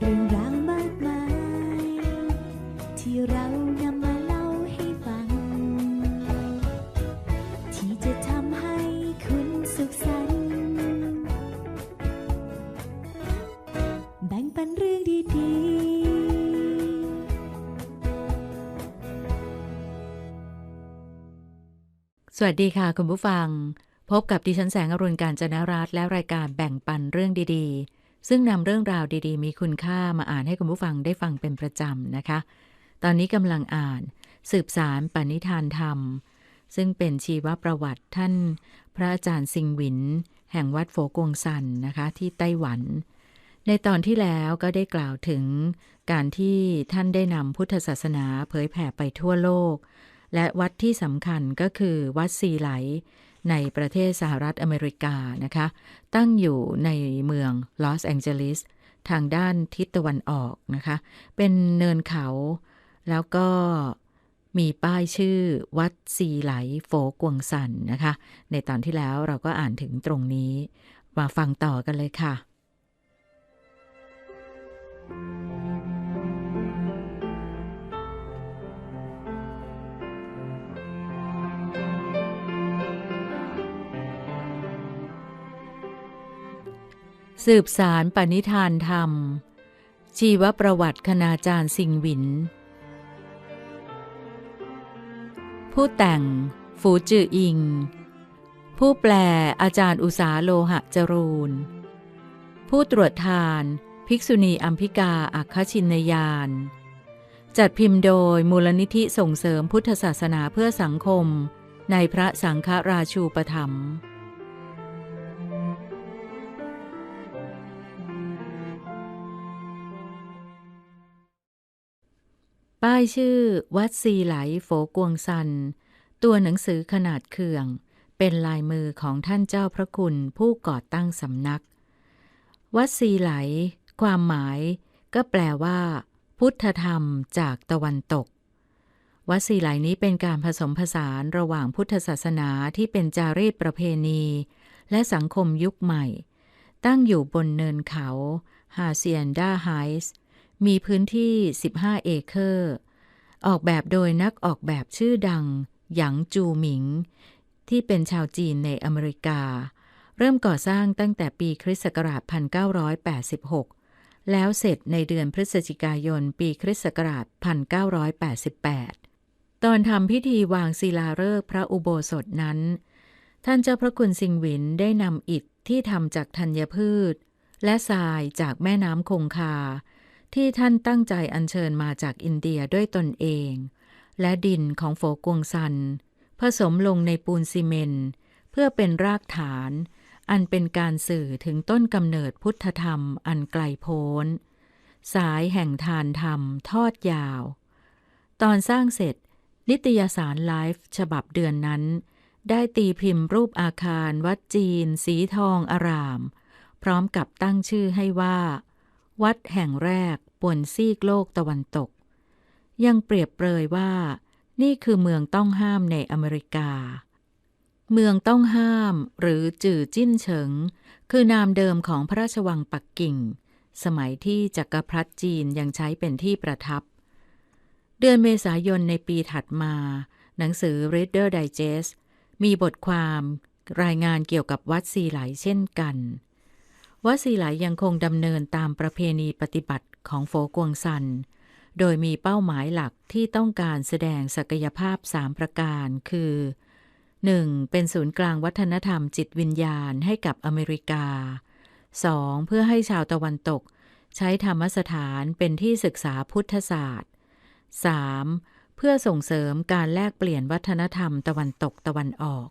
เรื่องราวมากมายที่เรานำมาเล่าให้ฟัง ที่จะทำให้คุณสุขสันต์แบ่งปันเรื่องดีๆ สวัสดีค่ะคุณผู้ฟัง พบกับดิฉันแสงอรุณการจนรัตน์และรายการแบ่งปันเรื่องดีๆ ซึ่งนำเรื่องราวดีๆ มีคุณค่ามาอ่านให้คุณผู้ฟังได้ฟังเป็นประจำนะคะ ตอนนี้กำลังอ่าน สืบสารปณิธานธรรม ซึ่งเป็นชีวประวัติท่าน พระอาจารย์ซิงหวิน แห่งวัดโฟกวงซันนะคะที่ไต้หวัน ในตอนที่แล้วก็ได้กล่าวถึงการที่ท่านได้นำพุทธศาสนาเผยแผ่ไปทั่วโลก และวัดที่สำคัญก็คือวัดซีไหล ในประเทศสหรัฐอเมริกานะคะ ตั้งอยู่ในเมืองลอสแองเจลิสทางด้านทิศตะวันออกนะคะ เป็นเนินเขา แล้วก็มีป้ายชื่อวัดซีไหลโฟกวงสันนะคะ ในตอนที่แล้วเราก็อ่านถึงตรงนี้ มาฟังต่อกันเลยค่ะ สืบสารปณิธานธรรม ชีวประวัติคณาจารย์สิงหวิน ผู้แต่ง ฝูจืออิง ผู้แปลอาจารย์อุสาโลหะจรูน ผู้ตรวจทาน ภิกษุณีอัมพิกาอัคคชินยาน จัดพิมพ์โดยมูลนิธิส่งเสริมพุทธศาสนาเพื่อสังคม ในพระสังฆราชูปถัมภ์ ป้ายชื่อ วัดซีไหลโฝกวงซัน ตัวหนังสือขนาดเขื่อง เป็นลายมือของท่านเจ้าพระคุณผู้ก่อตั้งสำนัก วัดซีไหล ความหมาย ก็แปลว่า พุทธธรรมจากตะวันตก วัดซีไหลนี้เป็นการผสมผสานระหว่างพุทธศาสนาที่เป็นจารีตประเพณี และสังคมยุคใหม่ ตั้งอยู่บนเนินเขาฮาเซียนดาไฮส์มีพื้นที่ 15 เอเคอร์ ออกแบบโดยนักออกแบบชื่อดัง หยางจูหมิง ที่เป็นชาวจีนในอเมริกา เริ่มก่อสร้างตั้งแต่ปีคริสต์ศักราช 1986 แล้วเสร็จในเดือนพฤศจิกายนปีคริสต์ศักราช 1988 ตอนทำพิธีวางศิลาฤกษ์พระอุโบสถนั้น ท่านเจ้าพระคุณสิงหวินได้นำอิฐที่ทำจากธัญพืช และทรายจากแม่น้ำคงคา ที่ท่านตั้งใจอัญเชิญมาจากอินเดียด้วยตนเอง และดินของโฟกวงซัน ผสมลงในปูนซีเมนต์เพื่อเป็นรากฐาน อันเป็นการสื่อถึงต้นกำเนิดพุทธธรรมอันไกลโพ้น สายแห่งทานธรรมทอดยาว ตอนสร้างเสร็จ นิตยสารไลฟ์ฉบับเดือนนั้น ได้ตีพิมพ์รูปอาคารวัดจีน สีทองอาราม พร้อมกับตั้งชื่อให้ว่าวัดแห่งแรก บนซีกโลกตะวันตก ยังเปรียบเปรยว่า นี่คือเมืองต้องห้ามในอเมริกา เมืองต้องห้ามหรือจื่อจิ้นเฉิง คือนามเดิมของพระราชวังปักกิ่ง สมัยที่จักรพรรดิจีนยังใช้เป็นที่ประทับ เดือนเมษายนในปีถัดมา หนังสือ Reader Digest มีบทความรายงานเกี่ยวกับวัดซีไหลเช่นกัน วัดซีไหลยังคงดำเนินตามประเพณีปฏิบัติ ของโฟกวงซัน โดยมีเป้าหมายหลักที่ต้องการแสดงศักยภาพ 3 ประการคือ 1. เป็นศูนย์กลางวัฒนธรรมจิตวิญญาณให้กับอเมริกา 2. เพื่อให้ชาวตะวันตก ใช้ธรรมสถานเป็นที่ศึกษาพุทธศาสตร์ 3. เพื่อส่งเสริมการแลกเปลี่ยนวัฒนธรรมตะวันตกตะวันออก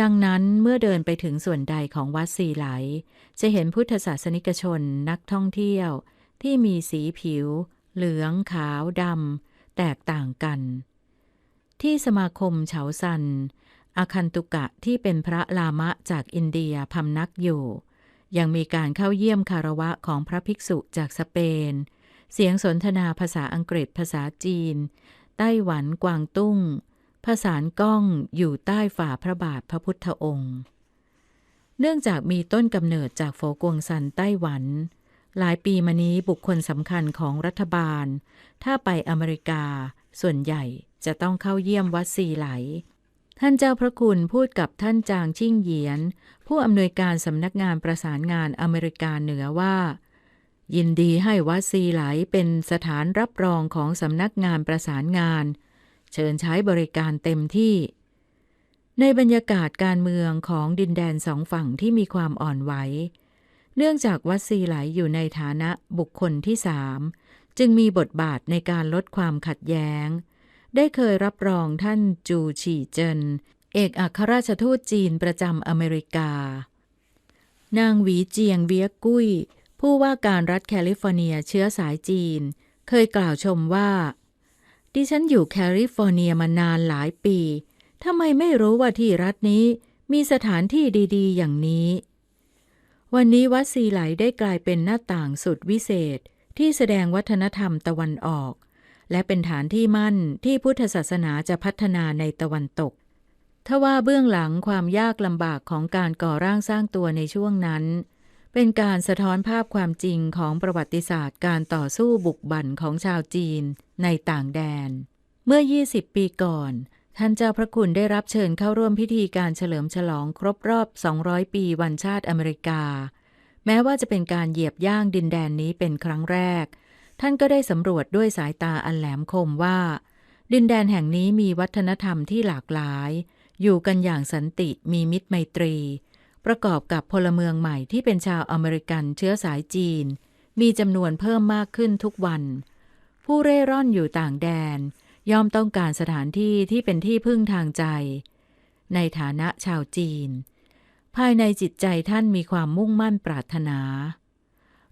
ดังนั้นเมื่อเดินไปถึงส่วนใดของวัดสีไหล จะเห็นพุทธศาสนิกชนนักท่องเที่ยว ที่มีสีผิว เหลืองขาวดำแตกต่างกัน ที่สมาคมเฉาซัน อาคันตุกะที่เป็นพระลามะจากอินเดียพำนักอยู่ ยังมีการเข้าเยี่ยมคารวะของพระภิกษุจากสเปน เสียงสนทนาภาษาอังกฤษภาษาจีน ไต้หวันกวางตุ้งผสานกล้องอยู่ใต้ฝ่าพระบาทพระพุทธองค์ เนื่องจากมีต้นกำเนิดจากโฟกวงซันไต้หวัน หลายปีมานี้บุคคลสำคัญของรัฐบาล ถ้าไปอเมริกา ส่วนใหญ่จะต้องเข้าเยี่ยมวัดซีไหล ท่านเจ้าพระคุณพูดกับท่านจางชิ่งเหยียน ผู้อำนวยการสำนักงานประสานงานอเมริกาเหนือว่า ยินดีให้วัดซีไหลเป็นสถานรับรองของสำนักงานประสานงาน เชิญใช้บริการเต็มที่ในบรรยากาศการเมืองของดินแดนสองฝั่งที่มีความอ่อนไหว เนื่องจากวัดซีไหลอยู่ในฐานะบุคคลที่สามจึงมีบทบาทในการลดความขัดแย้ง ได้เคยรับรองท่านจูฉีเจิน เอกอัครราชทูตจีนประจำอเมริกา นางหวีเจียงเวียกุ้ย ผู้ว่าการรัฐแคลิฟอร์เนียเชื้อสายจีน เคยกล่าวชมว่า ดิฉันอยู่แคลิฟอร์เนียมานานหลายปีทำไมไม่รู้ว่าที่รัฐนี้มีสถานที่ดี ๆ อย่างนี้ วันนี้วัดซีไหลได้กลายเป็นหน้าต่างสุดวิเศษที่แสดงวัฒนธรรมตะวันออก และเป็นฐานที่มั่นที่พุทธศาสนาจะพัฒนาในตะวันตกทว่าเบื้องหลังความยากลำบากของการก่อร่างสร้างตัวในช่วงนั้น เป็นการสะท้อนภาพความจริงของประวัติศาสตร์การต่อสู้บุกบั่นของชาวจีนในต่างแดน เมื่อ 20 ปีก่อน ท่านเจ้าพระคุณได้รับเชิญเข้าร่วมพิธีการเฉลิมฉลองครบรอบ 200 ปีวันชาติอเมริกา แม้ว่าจะเป็นการเหยียบย่างดินแดนนี้เป็นครั้งแรก ท่านก็ได้สำรวจด้วยสายตาอันแหลมคมว่า ดินแดนแห่งนี้มีวัฒนธรรมที่หลากหลาย อยู่กันอย่างสันติมีมิตรไมตรี ประกอบกับพลเมืองใหม่ที่เป็นชาวอเมริกันเชื้อสายจีน มีจำนวนเพิ่มมากขึ้นทุกวัน ผู้เร่ร่อนอยู่ต่างแดน ย่อมต้องการสถานที่ที่เป็นที่พึ่งทางใจ ในฐานะชาวจีน ภายในจิตใจท่านมีความมุ่งมั่นปรารถนา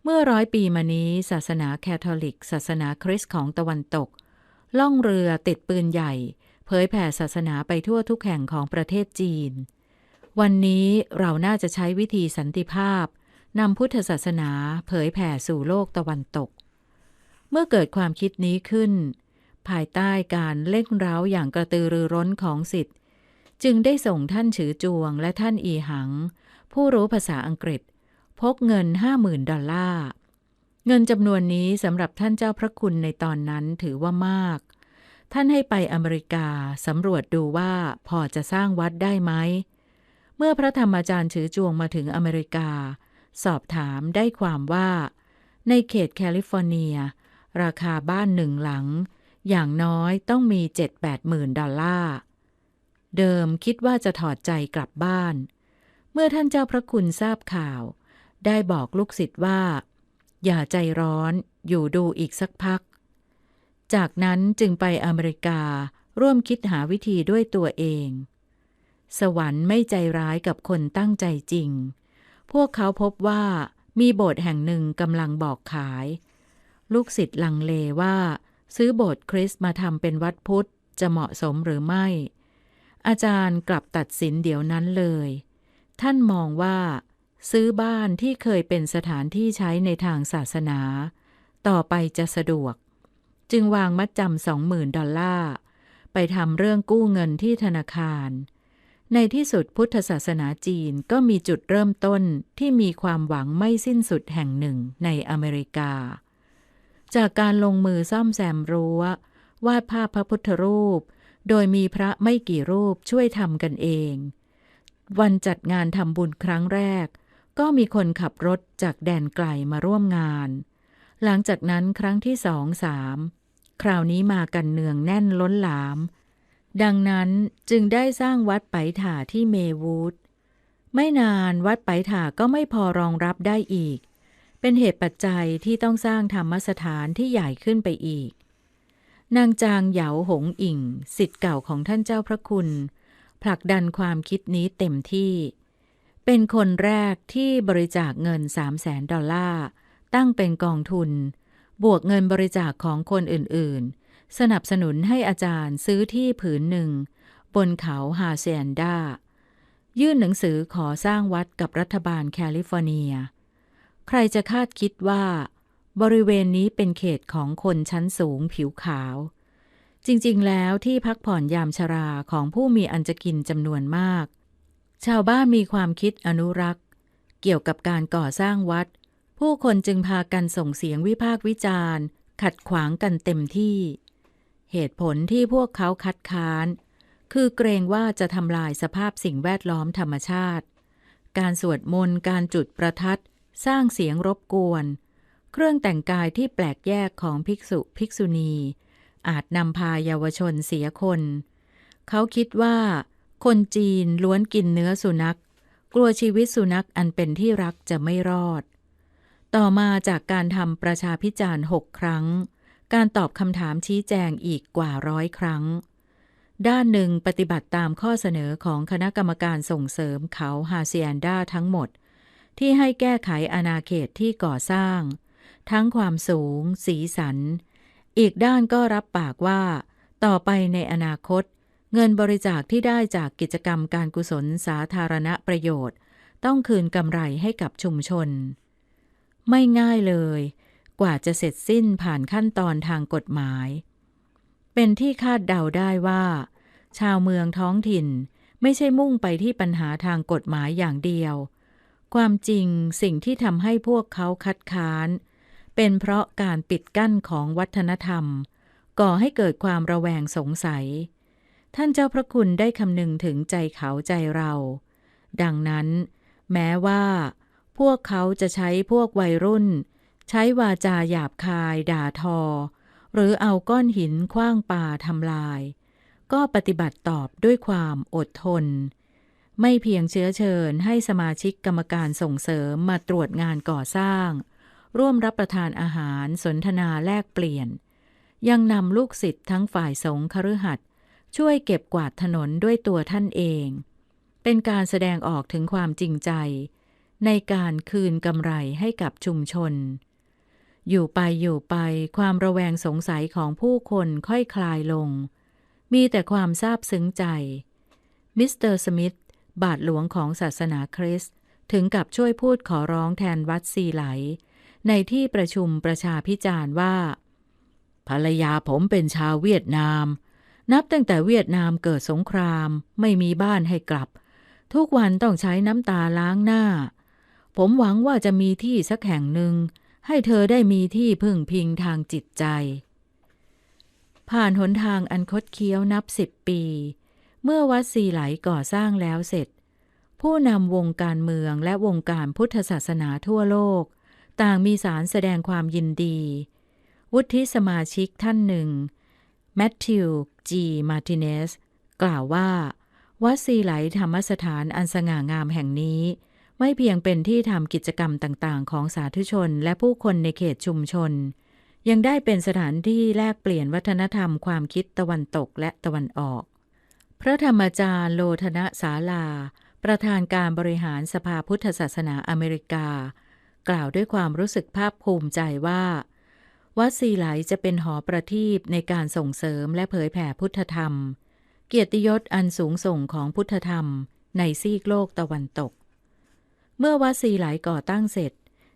เมื่อร้อยปีมานี้ ศาสนาแคทอลิก ศาสนาคริสต์ของตะวันตก ล่องเรือติดปืนใหญ่ เผยแผ่ศาสนาไปทั่วทุกแห่งของประเทศจีน วันนี้เราน่าจะใช้วิธีสันติภาพนำพุทธศาสนาเผยแผ่สู่โลกตะวันตก เมื่อเกิดความคิดนี้ขึ้น ภายใต้การเล่งร้าอย่างกระตือรือร้นของสิทธิ์ จึงได้ส่งท่านฉือจวงและท่านอีหัง ผู้รู้ภาษาอังกฤษ พกเงินห้าหมื่นดอลลาร์เงินจำนวนนี้สำหรับท่านเจ้าพระคุณในตอนนั้นถือว่ามาก ท่านให้ไปอเมริกาสำรวจดูว่าพอจะสร้างวัดได้ไหม เมื่อพระธรรมอาจารย์ฉือจวงมาถึงอเมริกา สอบถามได้ความว่า ในเขตแคลิฟอร์เนีย ราคาบ้านหนึ่งหลัง อย่างน้อยต้องมี7-8หมื่นดอลลาร์ เดิมคิดว่าจะถอดใจกลับบ้าน เมื่อท่านเจ้าพระคุณทราบข่าว ได้บอกลูกศิษย์ว่า อย่าใจร้อนอยู่ดูอีกสักพัก จากนั้นจึงไปอเมริการ่วมคิดหาวิธีด้วยตัวเอง สวรรค์ไม่ใจร้ายกับคนตั้งใจจริง พวกเขาพบว่ามีโบสถ์แห่งหนึ่งกำลังบอกขาย ลูกศิษย์ลังเลว่า ซื้อโบสถ์คริสต์มาทำเป็นวัดพุทธจะเหมาะสมหรือไม่ อาจารย์กลับตัดสินเดี๋ยวนั้นเลย ท่านมองว่า ซื้อบ้านที่เคยเป็นสถานที่ใช้ในทางศาสนา ต่อไปจะสะดวก จึงวางมัดจำสองหมื่นดอลลาร์ ไปทำเรื่องกู้เงินที่ธนาคาร ในที่สุดพุทธศาสนาจีนก็มีจุดเริ่มต้นที่มีความหวังไม่สิ้นสุดแห่งหนึ่งในอเมริกา จากการลงมือซ่อมแซมรั้ว วาดภาพพระพุทธรูป โดยมีพระไม่กี่รูปช่วยทำกันเอง วันจัดงานทำบุญครั้งแรก ก็มีคนขับรถจากแดนไกลมาร่วมงาน หลังจากนั้นครั้งที่สองสามคราวนี้มากันเนืองแน่นล้นหลาม ดังนั้นจึงได้สร้างวัดไปถาที่เมวูดไม่นานวัดไปถาก็ไม่พอรองรับได้อีก เป็นเหตุปัจจัยที่ต้องสร้างธรรมสถานที่ใหญ่ขึ้นไปอีก นางจางเหยาหงอิ่งสิทธิ์เก่าของท่านเจ้าพระคุณ ผลักดันความคิดนี้เต็มที่ เป็นคนแรกที่บริจาคเงิน3 0 0แสนดอลลาร์ตั้งเป็นกองทุน บวกเงินบริจาคของคนอื่นๆ สนับสนุนให้อาจารย์ซื้อที่ผืนหนึ่ง บนเขาฮาเซียนดายื่นหนังสือขอสร้างวัดกับรัฐบาลแคลิฟอร์เนีย ใครจะคาดคิดว่า บริเวณนี้เป็นเขตของคนชั้นสูงผิวขาว จริงๆ แล้วที่พักผ่อนยามชราของผู้มีอันจะกินจำนวนมาก ชาวบ้านมีความคิดอนุรักษ์ เกี่ยวกับการก่อสร้างวัด ผู้คนจึงพากันส่งเสียงวิพากษ์วิจารณ์ ขัดขวางกันเต็มที่ เหตุผลที่พวกเขาคัดค้าน คือเกรงว่าจะทำลายสภาพสิ่งแวดล้อมธรรมชาติ การสวดมนต์การจุดประทัด สร้างเสียงรบกวน เครื่องแต่งกายที่แปลกแยกของภิกษุภิกษุณี อาจนำพาเยาวชนเสียคน เขาคิดว่า คนจีนล้วนกินเนื้อสุนัข กลัวชีวิตสุนัขอันเป็นที่รักจะไม่รอด ต่อมาจากการทำประชาพิจารณ์หกครั้ง การตอบคำถามชี้แจงอีกกว่าร้อยครั้งด้านหนึ่งปฏิบัติตามข้อเสนอของคณะกรรมการส่งเสริมเขาฮาเซียนดาทั้งหมด ที่ให้แก้ไขอาณาเขตที่ก่อสร้าง ทั้งความสูง สีสัน อีกด้านก็รับปากว่า ต่อไปในอนาคต เงินบริจาคที่ได้จากกิจกรรมการกุศลสาธารณประโยชน์ ต้องคืนกำไรให้กับชุมชน ไม่ง่ายเลย กว่าจะเสร็จสิ้นผ่านขั้นตอนทางกฎหมาย เป็นที่คาดเดาได้ว่า ชาวเมืองท้องถิ่นไม่ใช่มุ่งไปที่ปัญหาทางกฎหมายอย่างเดียว ความจริงสิ่งที่ทำให้พวกเขาคัดค้าน เป็นเพราะการปิดกั้นของวัฒนธรรม ก่อให้เกิดความระแวงสงสัย ท่านเจ้าพระคุณได้คำนึงถึงใจเขาใจเรา ดังนั้น แม้ว่า พวกเขาจะใช้พวกวัยรุ่น ใช้วาจาหยาบคาย ด่าทอ หรือเอาก้อนหินคว้างป่าทำลาย ก็ปฏิบัติตอบด้วยความอดทน ไม่เพียงเชื้อเชิญให้สมาชิกกรรมการส่งเสริมมาตรวจงานก่อสร้าง ร่วมรับประทานอาหารสนทนาแลกเปลี่ยน ยังนำลูกศิษย์ทั้งฝ่ายสงฆ์คฤหัสถ์ช่วยเก็บกวาดถนนด้วยตัวท่านเอง เป็นการแสดงออกถึงความจริงใจ ในการคืนกำไรให้กับชุมชน อยู่ไปอยู่ไปความระแวงสงสัยของผู้คนค่อยคลายลง มีแต่ความซาบซึ้งใจมิสเตอร์สมิธ บาทหลวงของศาสนาคริสต์ถึงกับช่วยพูดขอร้องแทนวัดซีไหล ในที่ประชุมประชาพิจารณ์ว่า ภรรยาผมเป็นชาวเวียดนาม นับตั้งแต่เวียดนามเกิดสงคราม ไม่มีบ้านให้กลับ ทุกวันต้องใช้น้ำตาล้างหน้า ผมหวังว่าจะมีที่สักแห่งหนึ่ง ให้เธอได้มีที่พึ่งพิงทางจิตใจ ผ่านหนทางอันคดเคี้ยวนับสิบปี เมื่อวัดสีไหลก่อสร้างแล้วเสร็จ ผู้นำวงการเมืองและวงการพุทธศาสนาทั่วโลก ต่างมีสารแสดงความยินดี วุฒิสมาชิกท่านหนึ่ง แมทธิว จีมาร์ติเนส กล่าวว่า วัดซีไหลธรรมสถานอันสง่างามแห่งนี้ ไม่เพียงเป็นที่ทำกิจกรรมต่างๆ ของสาธุชนและผู้คนในเขตชุมชน ยังได้เป็นสถานที่แลกเปลี่ยนวัฒนธรรมความคิดตะวันตกและตะวันออก พระธรรมจารย์โลธนะศาลา ประธานการบริหารสภาพุทธศาสนาอเมริกา กล่าวด้วยความรู้สึกภาคภูมิใจว่า วัดซีไหลจะเป็นหอประทีปในการส่งเสริมและเผยแผ่พุทธธรรม เกียรติยศอันสูงส่งของพุทธธรรม ในซีกโลกตะวันตก เมื่อวัดซีไหลก่อตั้งเสร็จ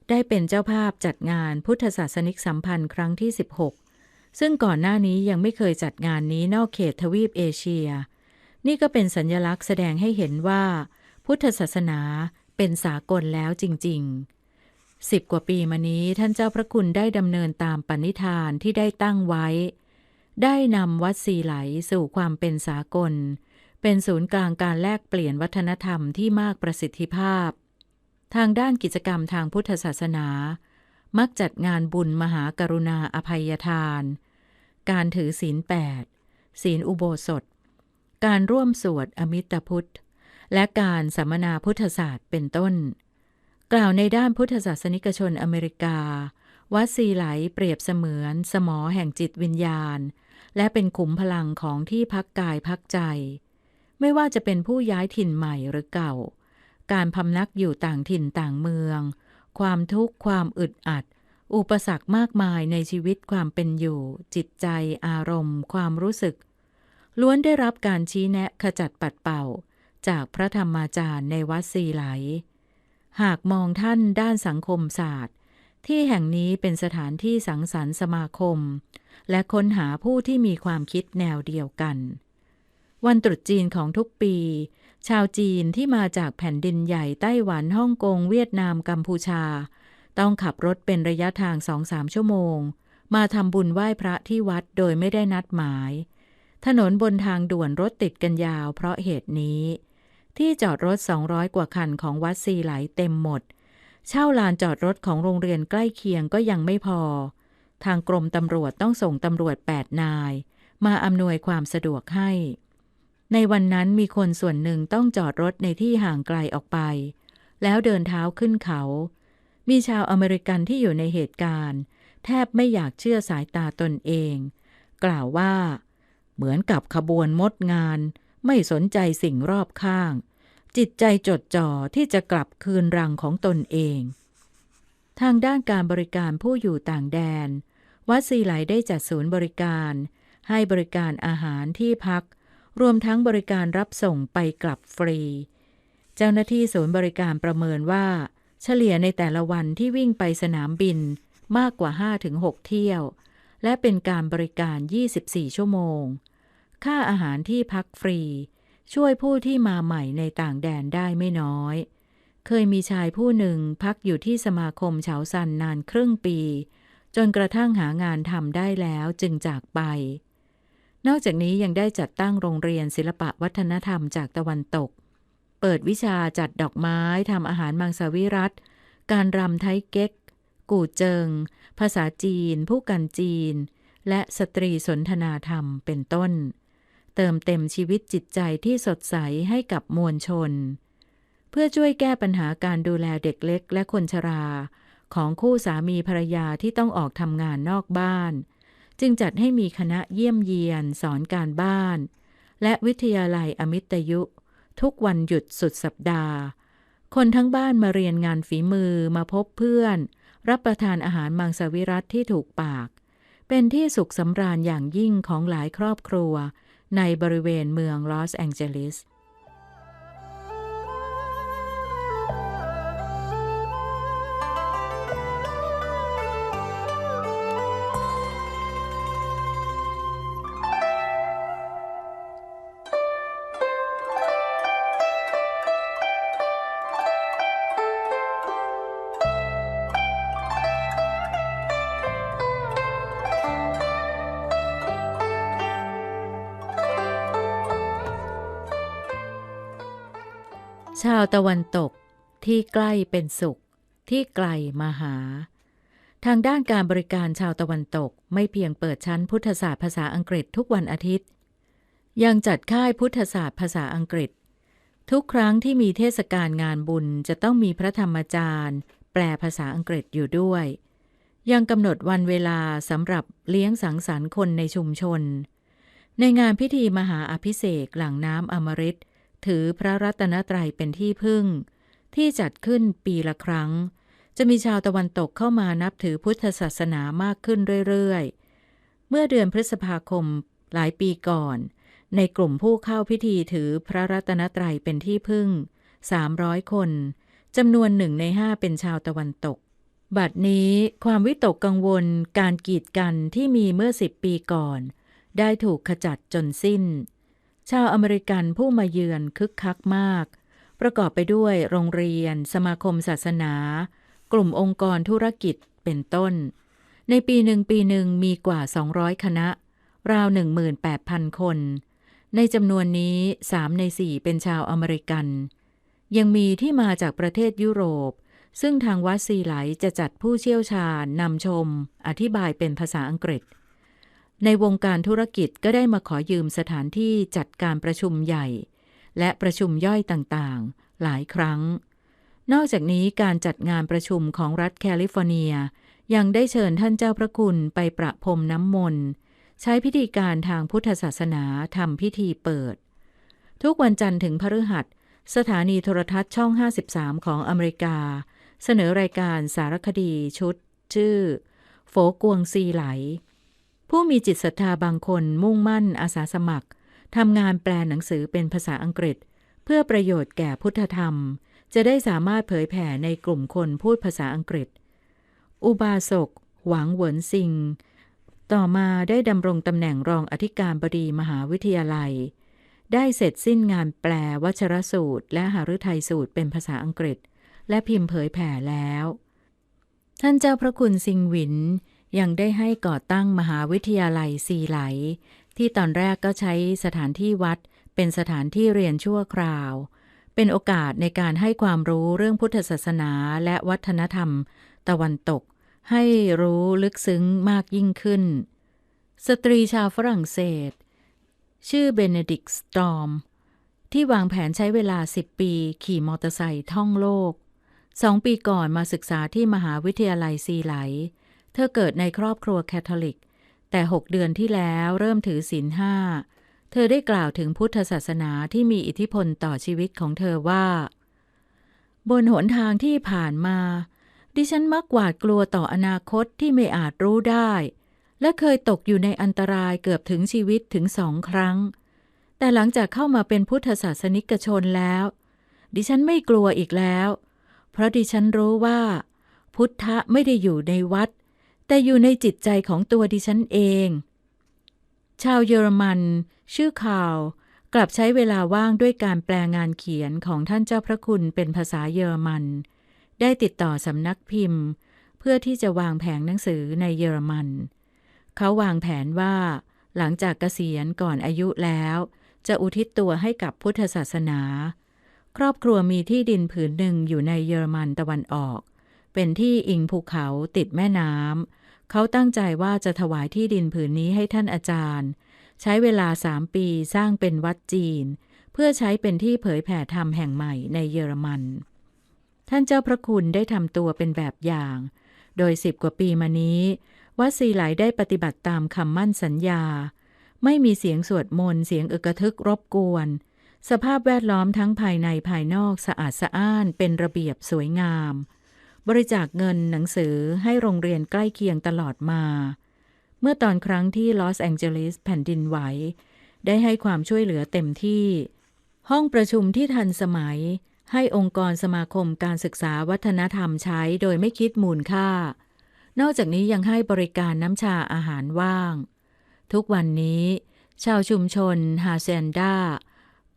ได้เป็นเจ้าภาพจัดงานพุทธศาสนิกสัมพันธ์ครั้งที่ 16 ซึ่งก่อนหน้านี้ยังไม่เคยจัดงานนี้นอกเขตทวีปเอเชีย นี่ก็เป็นสัญญลักษณ์แสดงให้เห็นว่า พุทธศาสนาเป็นสากลแล้วจริง ๆ สิบกว่าปีมานี้ท่านเจ้าพระคุณได้ดำเนินตามปณิธานที่ได้ตั้งไว้ ได้นำวัดสีไหลสู่ความเป็นสากล เป็นศูนย์กลางการแลกเปลี่ยนวัฒนธรรมที่มากประสิทธิภาพ ทางด้านกิจกรรมทางพุทธศาสนา มักจัดงานบุญมหากรุณาอภัยทาน การถือศีลแปดศีลอุโบสถ การร่วมสวดอมิตพุทธ และการสัมมนาพุทธศาสตร์เป็นต้น กล่าวในด้านพุทธศาสนิกชนอเมริกา วัดซีไหลเปรียบเสมือน สมอแห่งจิตวิญญาณ และเป็นขุมพลังของที่พักกายพักใจ ไม่ว่าจะเป็นผู้ย้ายถิ่นใหม่หรือเก่า การพำนักอยู่ต่างถิ่นต่างเมือง ความทุกข์ความอึดอัดอุปสรรคมากมายในชีวิตความเป็นอยู่ จิตใจ อารมณ์ ความรู้สึก ล้วนได้รับการชี้แนะขจัดปัดเป่า จากพระธรรมาจารย์ในวัดซีไหล หากมองท่านด้านสังคมศาสตร์ ที่แห่งนี้เป็นสถานที่สังสรรค์สมาคม และค้นหาผู้ที่มีความคิดแนวเดียวกัน วันตรุษจีนของทุกปี ชาวจีนที่มาจากแผ่นดินใหญ่ไต้หวันฮ่องกง เวียดนามกัมพูชา ต้องขับรถเป็นระยะทางสองสามชั่วโมง มาทำบุญไหว้พระที่วัดโดยไม่ได้นัดหมาย ถนนบนทางด่วนรถติดกันยาวเพราะเหตุนี้ ที่จอดรถ 200 กว่าคันของวัดซีไหลเต็มหมด เช่าลานจอดรถของโรงเรียนใกล้เคียงก็ยังไม่พอ ทางกรมตำรวจต้องส่งตำรวจ 8 นาย มาอำนวยความสะดวกให้ ในวันนั้นมีคนส่วนหนึ่งต้องจอดรถในที่ห่างไกลออกไป แล้วเดินเท้าขึ้นเขา มีชาวอเมริกันที่อยู่ในเหตุการณ์ แทบไม่อยากเชื่อสายตาตนเอง กล่าวว่า เหมือนกับขบวนมดงาน ไม่สนใจสิ่งรอบข้าง จิตใจจดจ่อที่จะกลับคืนรังของตนเอง ทางด้านการบริการผู้อยู่ต่างแดน วัดซีไหลได้จัดศูนย์บริการ ให้บริการอาหารที่พัก รวมทั้งบริการรับส่งไปกลับฟรี เจ้าหน้าที่ศูนย์บริการประเมินว่า เฉลี่ยในแต่ละวันที่วิ่งไปสนามบินมากกว่า 5-6 เที่ยว และเป็นการบริการ 24 ชั่วโมง ค่าอาหารที่พักฟรี ช่วยผู้ที่มาใหม่ในต่างแดนได้ไม่น้อย เคยมีชายผู้หนึ่งพักอยู่ที่สมาคมเฉาซันนานครึ่งปี จนกระทั่งหางานทำได้แล้วจึงจากไป นอกจากนี้ยังได้จัดตั้งโรงเรียนศิลปะวัฒนธรรมจากตะวันตก เปิดวิชาจัดดอกไม้ทำอาหารมังสวิรัตการรำไทยเก๊ก กู่เจิง ภาษาจีน ผู้กันจีน และสตรีสนทนาธรรมเป็นต้น เติมเต็มชีวิตจิตใจที่สดใสให้กับมวลชน เพื่อช่วยแก้ปัญหาการดูแลเด็กเล็กและคนชรา ของคู่สามีภรรยาที่ต้องออกทำงานนอกบ้าน จึงจัดให้มีคณะเยี่ยมเยียน สอนการบ้าน และวิทยาลัยอมิตยุ ทุกวันหยุดสุดสัปดาห์ คนทั้งบ้านมาเรียนงานฝีมือมาพบเพื่อน รับประทานอาหารมังสวิรัตที่ถูกปาก เป็นที่สุขสำราญอย่างยิ่งของหลายครอบครัว ในบริเวณเมืองลอสแองเจลิส ชาวตะวันตกที่ใกล้เป็นสุข ที่ไกลมาหา ทางด้านการบริการชาวตะวันตกไม่เพียงเปิดชั้นพุทธศาสตร์ภาษาอังกฤษทุกวันอาทิตย์ ยังจัดค่ายพุทธศาสตร์ภาษาอังกฤษ ทุกครั้งที่มีเทศกาลงานบุญจะต้องมีพระธรรมจารย์ แปลภาษาอังกฤษอยู่ด้วย ยังกำหนดวันเวลาสำหรับเลี้ยงสังสรรค์คนในชุมชน ในงานพิธีมหาอภิเษกหลังน้ำอมฤต ถือพระรัตนตรัยเป็นที่พึ่ง ที่จัดขึ้นปีละครั้ง จะมีชาวตะวันตกเข้ามานับถือพุทธศาสนามากขึ้นเรื่อยๆ เมื่อเดือนพฤษภาคมหลายปีก่อน ในกลุ่มผู้เข้าพิธีถือพระรัตนตรัยเป็นที่พึ่ง 300 คนจำนวนหนึ่งในห้าเป็นชาวตะวันตก บัดนี้ความวิตกกังวลการกีดกันที่มีเมื่อสิบปีก่อน ได้ถูกขจัดจนสิ้น ชาวอเมริกันผู้มาเยือนคึกคักมาก ประกอบไปด้วยโรงเรียน สมาคมศาสนา กลุ่มองค์กรธุรกิจเป็นต้น ในปีหนึ่งปีหนึ่งมีกว่า 200 คณะ ราว 18,000 คน ในจำนวนนี้ 3 ใน 4 เป็นชาวอเมริกัน ยังมีที่มาจากประเทศยุโรป ซึ่งทางวัดซีไหลจะจัดผู้เชี่ยวชาญนำชม อธิบายเป็นภาษาอังกฤษ ในวงการธุรกิจก็ได้มาขอยืมสถานที่จัดการประชุมใหญ่ และประชุมย่อยต่างๆ หลายครั้ง นอกจากนี้การจัดงานประชุมของรัฐแคลิฟอร์เนีย ยังได้เชิญท่านเจ้าพระคุณไปประพรมน้ำมนต์ ใช้พิธีการทางพุทธศาสนาทำพิธีเปิด ทุกวันจันทร์ถึงพฤหัส สถานีโทรทัศน์ช่อง 53 ของอเมริกา เสนอรายการสารคดีชุด ชื่อ โฟกวงซีไหล ผู้มีจิตศรัทธาบางคนมุ่งมั่นอาสาสมัครทำงานแปลหนังสือเป็นภาษาอังกฤษ เพื่อประโยชน์แก่พุทธธรรม จะได้สามารถเผยแผ่ในกลุ่มคนพูดภาษาอังกฤษ อุบาสก หวังเหวินซิง ต่อมาได้ดำรงตำแหน่งรองอธิการบดีมหาวิทยาลัย ได้เสร็จสิ้นงานแปลวัชรสูตร และหฤทัยสูตรเป็นภาษาอังกฤษ และพิมพ์เผยแผ่แล้ว ท่านเจ้าพระคุณซิงหวิน ยังได้ให้ก่อตั้งมหาวิทยาลัยซีไหล ที่ตอนแรกก็ใช้สถานที่วัด เป็นสถานที่เรียนชั่วคราว เป็นโอกาสในการให้ความรู้เรื่องพุทธศาสนาและวัฒนธรรม ตะวันตก ให้รู้ลึกซึ้งมากยิ่งขึ้น สตรีชาวฝรั่งเศส ชื่อเบเนดิกต์สตอมที่วางแผนใช้เวลา 10 ปี ขี่มอเตอร์ไซค์ท่องโลกสองปีก่อนมาศึกษาที่มหาวิทยาลัยซีไหล เธอเกิดในครอบครัวแคทอลิก แต่หกเดือนที่แล้วเริ่มถือศีลห้า เธอได้กล่าวถึงพุทธศาสนาที่มีอิทธิพลต่อชีวิตของเธอว่า บนหนทางที่ผ่านมา ดิฉันมักหวาดกลัวต่ออนาคตที่ไม่อาจรู้ได้ และเคยตกอยู่ในอันตรายเกือบถึงชีวิตถึงสองครั้ง แต่หลังจากเข้ามาเป็นพุทธศาสนิกชนแล้ว ดิฉันไม่กลัวอีกแล้ว เพราะดิฉันรู้ว่าพุทธะไม่ได้อยู่ในวัด แต่อยู่ในจิตใจของตัวดิฉันเอง ชาวเยอรมัน ชื่อข่าว กลับใช้เวลาว่างด้วยการแปลงานเขียนของท่านเจ้าพระคุณเป็นภาษาเยอรมัน ได้ติดต่อสำนักพิมพ์ เพื่อที่จะวางแผงหนังสือในเยอรมัน เขาวางแผนว่า หลังจากเกษียณก่อนอายุแล้ว จะอุทิศตัวให้กับพุทธศาสนา ครอบครัวมีที่ดินผืนหนึ่งอยู่ในเยอรมันตะวันออก เป็นที่อิงภูเขาติดแม่น้ำ เขาตั้งใจว่าจะถวายที่ดินผืนนี้ให้ท่านอาจารย์ ใช้เวลาสามปีสร้างเป็นวัดจีน เพื่อใช้เป็นที่เผยแผ่ธรรมแห่งใหม่ในเยอรมัน ท่านเจ้าพระคุณได้ทำตัวเป็นแบบอย่าง โดยสิบกว่าปีมานี้ วัดซีไหลได้ปฏิบัติตามคำมั่นสัญญา ไม่มีเสียงสวดมนต์เสียงอึกทึกรบกวน สภาพแวดล้อมทั้งภายในภายนอกสะอาดสะอ้านเป็นระเบียบสวยงาม บริจาคเงินหนังสือให้โรงเรียนใกล้เคียงตลอดมา เมื่อตอนครั้งที่ลอสแองเจลิสแผ่นดินไหว ได้ให้ความช่วยเหลือเต็มที่ ห้องประชุมที่ทันสมัย ให้องค์กรสมาคมการศึกษาวัฒนธรรมใช้โดยไม่คิดมูลค่า นอกจากนี้ยังให้บริการน้ำชาอาหารว่าง ทุกวันนี้ ชาวชุมชนฮาเซนดา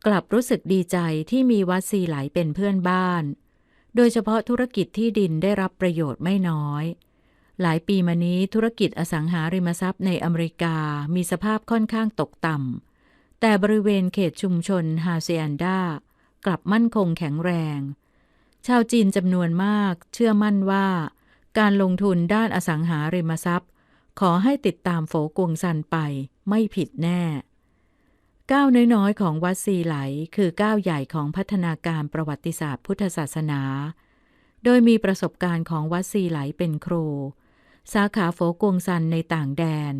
กลับรู้สึกดีใจที่มีวัดซีไหลเป็นเพื่อนบ้าน โดยเฉพาะธุรกิจที่ดินได้รับประโยชน์ไม่น้อย หลายปีมานี้ธุรกิจอสังหาริมทรัพย์ในอเมริกามีสภาพค่อนข้างตกต่ำ แต่บริเวณเขตชุมชนฮาเซียนดากลับมั่นคงแข็งแรง ชาวจีนจำนวนมากเชื่อมั่นว่า การลงทุนด้านอสังหาริมทรัพย์ ขอให้ติดตามโฝกวงซันไปไม่ผิดแน่ ก้าวน้อยๆ ของวัดซีไหล คือก้าวใหญ่ของพัฒนาการประวัติศาสตร์พุทธศาสนา โดยมีประสบการณ์ของวัดซีไหลเป็นครู สาขาโฝกวงซันในต่างแดน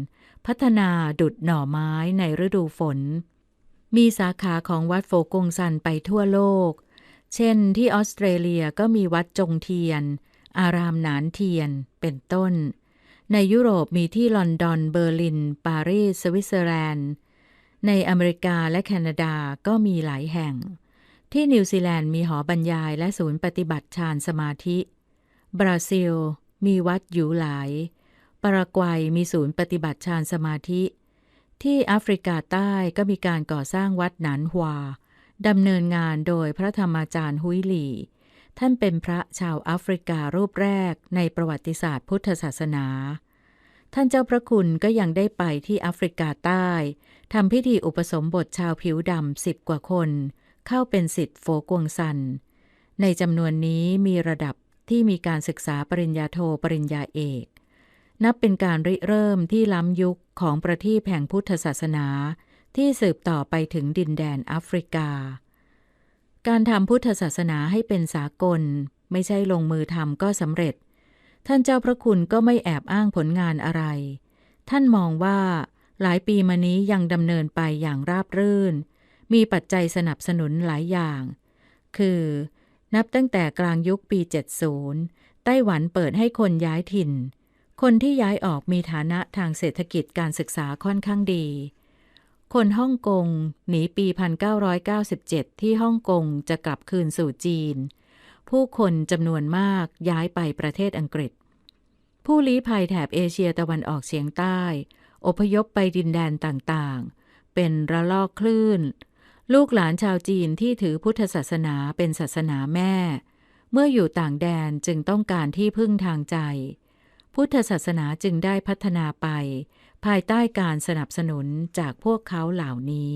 พัฒนาดุดหน่อไม้ในฤดูฝน มีสาขาของวัดโฝกวงซันไปทั่วโลก เช่นที่ออสเตรเลียก็มีวัดจงเทียน อารามหนานเทียน เป็นต้น ในยุโรปมีที่ลอนดอน เบอร์ลิน ปารีส สวิตเซอร์แลนด์ ในอเมริกาและแคนาดาก็มีหลายแห่ง ที่นิวซีแลนด์มีหอบรรยายและศูนย์ปฏิบัติฌานสมาธิ บราซิล มีวัดอยู่หลาย ปารากวัยมีศูนย์ปฏิบัติฌานสมาธิ ที่แอฟริกาใต้ก็มีการก่อสร้างวัดหนานฮวาดำเนินงานโดยพระธรรมอาจารย์ฮุยหลี ท่านเป็นพระชาวแอฟริการูปแรกในประวัติศาสตร์พุทธศาสนา ท่านเจ้าพระคุณก็ยังได้ไปที่แอฟริกาใต้ ทำพิธีอุปสมบทชาวผิวดำสิบกว่าคน เข้าเป็นสิทธิ์โฟกวงซัน ในจำนวนนี้มีระดับที่มีการศึกษาปริญญาโทปริญญาเอก นับเป็นการริเริ่มที่ล้ำยุคของประทีปแห่งพุทธศาสนา ที่สืบต่อไปถึงดินแดนแอฟริกา การทำพุทธศาสนาให้เป็นสากล ไม่ใช่ลงมือทำก็สำเร็จ ท่านเจ้าพระคุณก็ไม่แอบอ้างผลงานอะไร ท่านมองว่า หลายปีมานี้ยังดำเนินไปอย่างราบรื่น มีปัจจัยสนับสนุนหลายอย่าง คือ นับตั้งแต่กลางยุคปี 70 ไต้หวันเปิดให้คนย้ายถิ่น คนที่ย้ายออกมีฐานะทางเศรษฐกิจการศึกษาค่อนข้างดี คนฮ่องกงหนีปี 1997 ที่ฮ่องกงจะกลับคืนสู่จีน ผู้คนจำนวนมากย้ายไปประเทศอังกฤษ ผู้ลี้ภัยแถบเอเชียตะวันออกเฉียงใต้ อพยพไปดินแดนต่างๆ เป็นระลอกคลื่น ลูกหลานชาวจีนที่ถือพุทธศาสนาเป็นศาสนาแม่ เมื่ออยู่ต่างแดนจึงต้องการที่พึ่งทางใจ พุทธศาสนาจึงได้พัฒนาไป ภายใต้การสนับสนุนจากพวกเขาเหล่านี้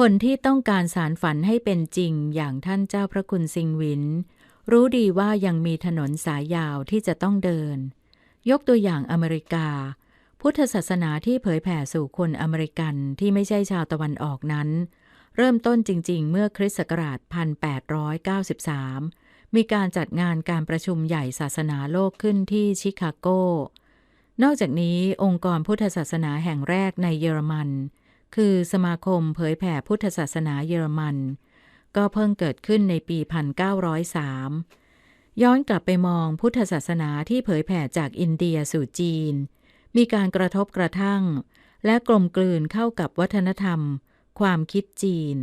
คนที่ต้องการสารฝันให้เป็นจริงอย่างท่านเจ้าพระคุณซิงหวิน รู้ดีว่ายังมีถนนสายยาวที่จะต้องเดิน ยกตัวอย่างอเมริกา พุทธศาสนาที่เผยแผ่สู่คนอเมริกันที่ไม่ใช่ชาวตะวันออกนั้น เริ่มต้นจริง ๆ เมื่อคริสต์ศักราช 1893 มีการจัดงานการประชุมใหญ่ศาสนาโลกขึ้นที่ชิคาโก นอกจากนี้องค์กรพุทธศาสนาแห่งแรกในเยอรมัน คือสมาคมเผยแผ่พุทธศาสนาเยอรมัน ก็เพิ่งเกิดขึ้นในปี 1903 ย้อนกลับไปมองพุทธศาสนาที่เผยแผ่จากอินเดียสู่จีน มีการกระทบกระทั่ง และกลมกลืนเข้ากับวัฒนธรรม ความคิดจีน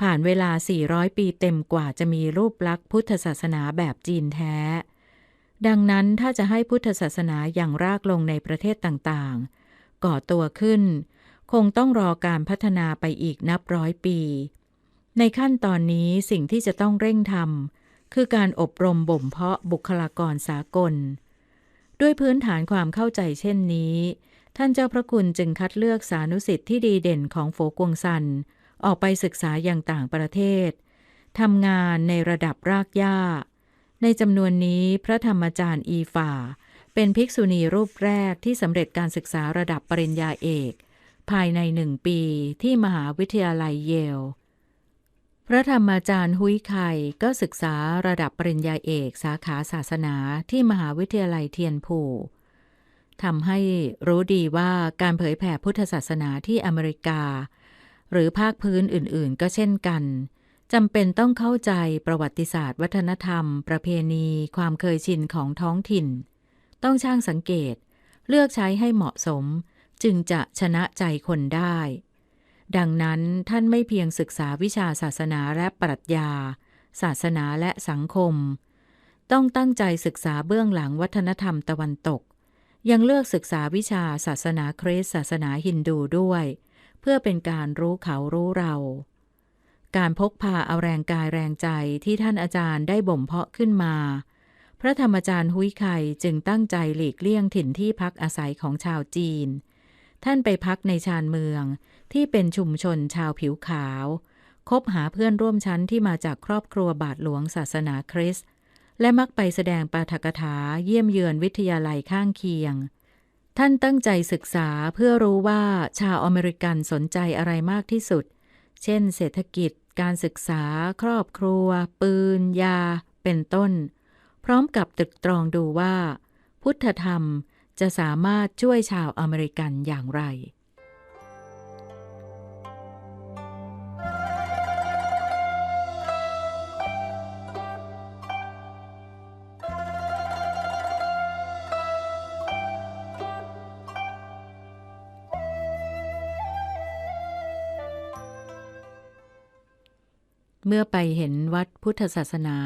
ผ่านเวลา 400 ปีเต็มกว่าจะมีรูปลักษณ์พุทธศาสนาแบบจีนแท้ ดังนั้นถ้าจะให้พุทธศาสนาอย่างรากลงในประเทศต่างๆ ก่อตัวขึ้น คงต้องรอการพัฒนาไปอีกนับร้อยปี ในขั้นตอนนี้สิ่งที่จะต้องเร่งทำคือการอบรมบ่มเพาะบุคลากรสากล ด้วยพื้นฐานความเข้าใจเช่นนี้ ท่านเจ้าพระคุณจึงคัดเลือกสานุสิทธิ์ที่ดีเด่นของโฟกวงซัน ออกไปศึกษาอย่างต่างประเทศทำงานในระดับรากหญ้า ในจำนวนนี้พระธรรมจารย์อีฝ่า เป็นภิกษุณีรูปแรกที่สำเร็จการศึกษาระดับปริญญาเอก ภายในหนึ่งปีที่มหาวิทยาลัยเยล พระธรรมอาจารย์ฮุยไข่ก็ศึกษาระดับปริญญาเอกสาขาศาสนาที่มหาวิทยาลัยเทียนผูทำให้รู้ดีว่าการเผยแผ่พุทธศาสนาที่อเมริกา หรือภาคพื้นอื่นๆ ก็เช่นกันจำเป็นต้องเข้าใจประวัติศาสตร์ วัฒนธรรม ประเพณี ความเคยชินของท้องถิ่น ต้องช่างสังเกต เลือกใช้ให้เหมาะสม จึงจะชนะใจคนได้ ดังนั้นท่านไม่เพียงศึกษาวิชาศาสนาและปรัชญา ศาสนาและสังคม ต้องตั้งใจศึกษาเบื้องหลังวัฒนธรรมตะวันตก ยังเลือกศึกษาวิชาศาสนาคริสต์ศาสนาฮินดูด้วย เพื่อเป็นการรู้เขารู้เราการพกพาเอาแรงกายแรงใจที่ท่านอาจารย์ได้บ่มเพาะขึ้นมา พระธรรมจารย์ฮุยไข่จึงตั้งใจหลีกเลี่ยงถิ่นที่พักอาศัยของชาวจีน ท่านไปพักในชานเมืองที่เป็นชุมชนชาวผิวขาว คบหาเพื่อนร่วมชั้นที่มาจากครอบครัวบาทหลวงศาสนาคริสต์และมักไปแสดงปาฐกถาเยี่ยมเยือนวิทยาลัยข้างเคียง ท่านตั้งใจศึกษาเพื่อรู้ว่าชาวอเมริกันสนใจอะไรมากที่สุด เช่น เศรษฐกิจ การศึกษา ครอบครัว ปืน ยา เป็นต้น พร้อมกับตรึกตรองดูว่า พุทธธรรม จะสามารถช่วยชาวอเมริกันอย่างไร เมื่อไปเห็นวัดพุทธศาสนา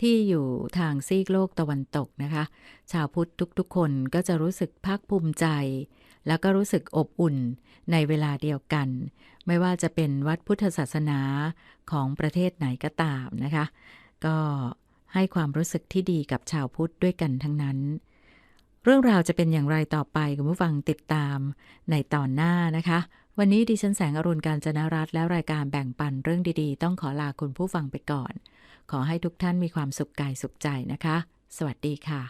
ที่อยู่ทางซีกโลกตะวันตกนะคะ ชาวพุทธทุกๆ คนก็จะรู้สึกภาคภูมิใจ แล้วก็รู้สึกอบอุ่นในเวลาเดียวกัน ไม่ว่าจะเป็นวัดพุทธศาสนาของประเทศไหนก็ตามนะคะ ก็ให้ความรู้สึกที่ดีกับชาวพุทธด้วยกันทั้งนั้น เรื่องราวจะเป็นอย่างไรต่อไปคุณผู้ฟังติดตามในตอนหน้านะคะ วันนี้ดิฉันแสงอรุณการจนรัตและรายการแบ่งปันเรื่องดีๆ ต้องขอลาคุณผู้ฟังไปก่อน ขอให้ทุกท่านมีความสุขกายสุขใจนะคะ สวัสดีค่ะ